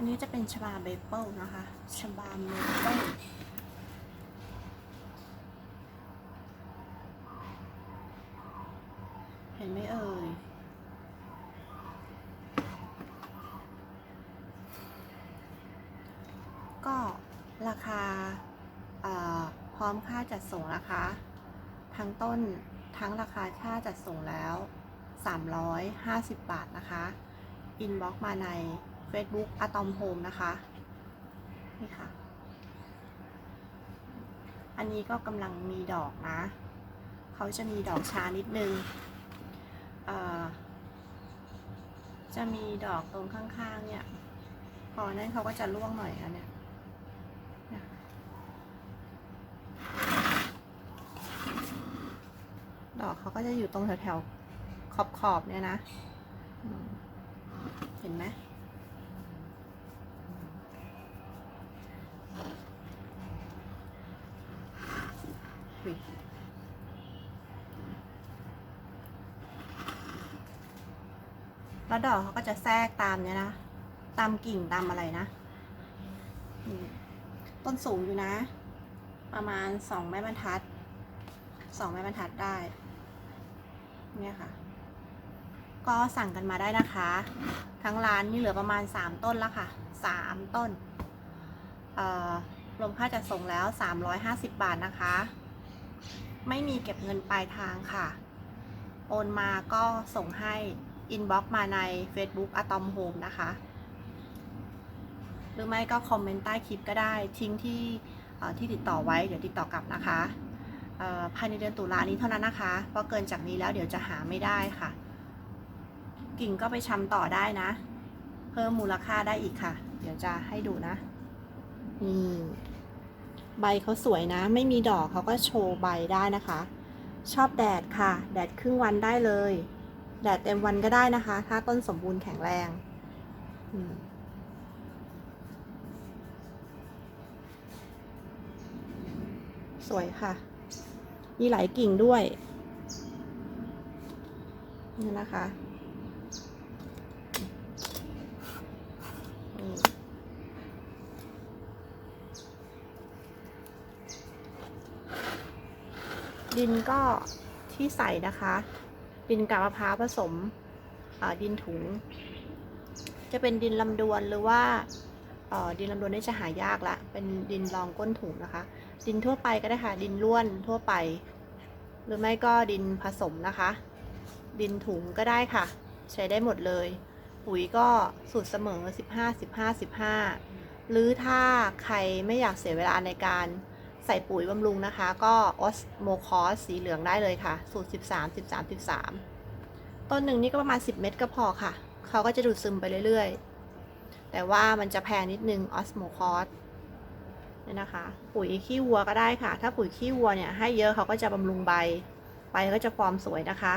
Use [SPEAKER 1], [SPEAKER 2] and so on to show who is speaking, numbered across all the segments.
[SPEAKER 1] อันนี้จะเป็นชบาเบเปิลนะคะชบาเมเปิลเห็นไหมเอ่ยก็ราคาพร้อมค่าจัดส่งนะคะ ทั้งต้นทั้งราคาค่าจัดส่งแล้ว 350 บาทนะคะ อินบ็อกมาใน Facebook อะตอมโฮมนะคะ นี่ค่ะ อันนี้ก็กำลังมีดอกนะ เขาจะมีดอกช้านิดนึง จะมีดอกตรงข้างๆ เนี่ย พอนั้นเขาก็จะร่วงหน่อยอันเนี้ยเนี่ยดอกเขาก็จะอยู่ตรงแถวๆขอบๆเนี่ยนะ เห็นไหม แล้วดอกเขาก็จะแทรกตามเนี่ยนะ ตามกิ่งตามอะไรนะ ต้นสูงอยู่นะ ประมาณสองไม้บรรทัด สองไม้บรรทัดได้ เนี่ยค่ะ ก็สั่งกันมาได้นะคะ ทั้งร้านนี่เหลือประมาณสามต้นแล้วค่ะสามต้น รวมค่าจัดส่งแล้ว 350 บาทนะคะ ไม่มีเก็บเงินปลายทางค่ะ โอนมาก็ส่งให้อินบ็อกมาใน Facebook อะตอมโฮมนะคะ หรือไม่ก็คอมเมนต์ใต้คลิปก็ได้ทิ้งที่ที่ติดต่อไว้เดี๋ยวติดต่อกลับนะคะภายในเดือนตุลานี้เท่านั้นนะคะ เพราะเกินจากนี้แล้วเดี๋ยวจะหาไม่ได้ค่ะ กิ่งก็ไปชำต่อได้นะ เพิ่มมูลค่าได้อีกค่ะ เดี๋ยวจะให้ดูนะ นี่ใบเขาสวยนะ ไม่มีดอกเขาก็โชว์ใบได้นะคะ ชอบแดดค่ะ แดดครึ่งวันได้เลย แดดเต็มวันก็ได้นะคะ ถ้าต้นสมบูรณ์แข็งแรงสวยค่ะ มีหลายกิ่งด้วยนี่นะคะนี่ ดินก็ที่ใส่นะคะ ดินกาบมะพร้าวผสมดินถุง จะเป็นดินลำดวนหรือว่าดินลำดวนนี่จะหายากละ เป็นดินรองก้นถุงนะคะ ดินทั่วไปก็ได้ค่ะ ดินล้วนทั่วไป หรือไม่ก็ดินผสมนะคะ ดินถุงก็ได้ค่ะ ใช้ได้หมดเลย ปุ๋ยก็สูตรเสมอ 15 15 15 หรือถ้าใครไม่อยากเสียเวลาในการ ใส่ปุ๋ยบำรุงนะคะ ก็ออสโมคอสสีเหลืองได้เลยค่ะ สูตร 13 13 13 ต้นหนึ่งนี่ก็ประมาณ 10 เม็ดก็พอค่ะ เขาก็จะดูดซึมไปเรื่อยๆ แต่ว่ามันจะแพงนิดนึงออสโมคอสเนี่ยนะคะ ปุ๋ยขี้วัวก็ได้ค่ะ ถ้าปุ๋ยขี้วัวเนี่ยให้เยอะเขาก็จะบำรุงใบ ใบก็จะฟอร์มสวยนะคะ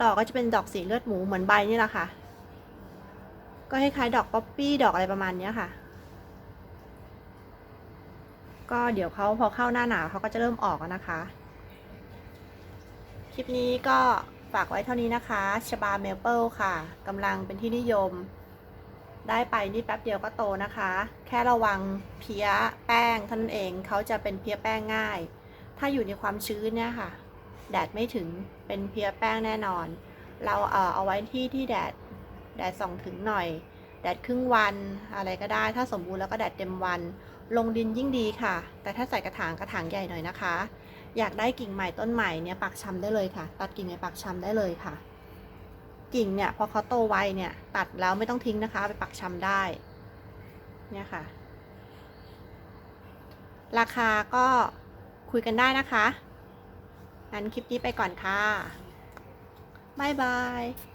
[SPEAKER 1] ดอกก็จะเป็นดอกสีเลือดหมูเหมือนใบนี่แหละค่ะ ก็คล้ายๆดอกป๊อปปี้ดอกอะไรประมาณนี้ค่ะ ก็เดี๋ยวเขาพอเข้าหน้าหนาวเขาก็จะเริ่มออกแล้วนะคะ คลิปนี้ก็ฝากไว้เท่านี้นะคะชบาเมเปิลค่ะกำลังเป็นที่นิยม ได้ไปนี่แป๊บเดียวก็โตนะคะ แค่ระวังเพี้ยแป้งท่านั้นเองเขาจะเป็นเพี้ยแป้งง่าย ถ้าอยู่ในความชื้นเนี่ยค่ะ แดดไม่ถึงเป็นเพี้ยแป้งแน่นอน เราเอ่อเอาไว้ที่ที่แดดแดดส่องถึงหน่อย แดดครึ่งวันอะไรก็ได้ ถ้าสมบูรณ์แล้วก็แดดเต็มวัน ลงดินยิ่งดีค่ะ แต่ถ้าใส่กระถางกระถางใหญ่หน่อยนะคะ อยากได้กิ่งใหม่ต้นใหม่เนี่ยปักชำได้เลยค่ะ ตัดกิ่งในปักชำได้เลยค่ะ กิ่งเนี่ยพอเขาโตไวเนี่ยตัดแล้วไม่ต้องทิ้งนะคะ ไปปักชำได้ เนี่ยค่ะ ราคาก็คุยกันได้นะคะงั้นคลิปนี้ไปก่อนค่ะบ๊ายบาย